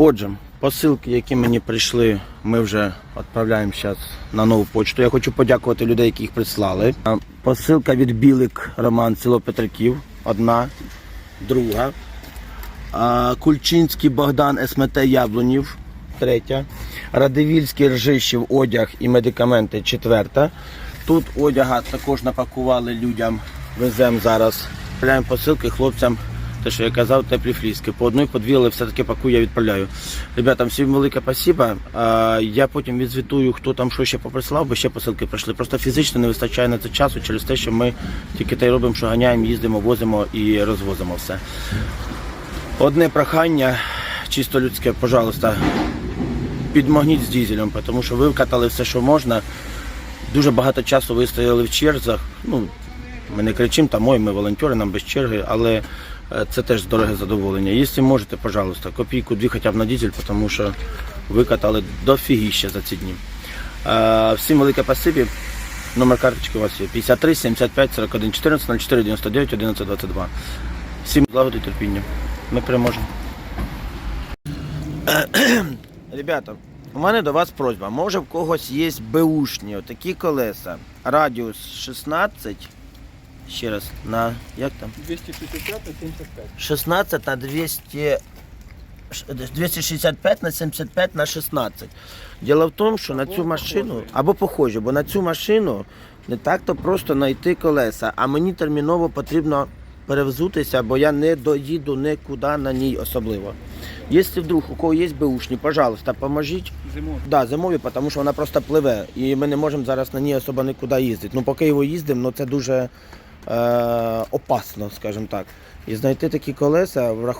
Отже, посилки, які мені прийшли, ми вже відправляємо зараз на нову почту. Я хочу подякувати людей, які їх прислали. Посилка від Білик Роман село Петриків. Одна, друга. Кульчинський Богдан СМТ Яблунів. Третя. Радивільський Ржищів одяг і медикаменти. Четверта. Тут одяга також напакували людям. Веземо зараз. Відправляємо посилки хлопцям. Те, що я казав, теплі фліски. По одній, по дві, але все-таки пакую, я відправляю. Ребята, всім велике спасибо. А, Я потім відзвітую, хто там що ще поприслав, бо ще посилки прийшли. Просто фізично не вистачає на це часу через те, що ми тільки те й робимо, що ганяємо, їздимо, возимо і розвозимо все. Одне прохання, чисто людське, пожалуйста, підмогніть з дізелем, тому що ви все, що можна. Дуже багато часу ви стояли в чергах. Ну, ми не кричимо, там ой, ми волонтери, нам без черги, але це теж дороге задоволення. Якщо можете, пожалуйста, копійку дві хоча б на дізель, тому що ви катали дофігіще за ці дні. Е, Всім велике спасибі. Номер карточки у вас є 53 75 41 14 04 99 11 22. Всім злагоди і терпіння. Ми переможемо. Ребята, у мене до вас просьба. Може в когось є беушні, отакі колеса. Радіус 16. Ще раз, на як там? 265 на 75. 16 на 200, 265 на 75 на 16. Діло в тому, що на цю машину, або похоже, бо на цю машину не так-то просто знайти колеса, а мені терміново потрібно перевзутися, бо я не доїду нікуди на ній особливо. Якщо вдруг у кого є беушні, пожалуйста, поможіть. Зимов. Да, зимові, тому що вона просто пливе, і ми не можемо зараз на ній особо нікуди їздити. Ну, по Києву їздимо, ну це дуже опасно, скажімо так. І знайти такі колеса, враховуючи.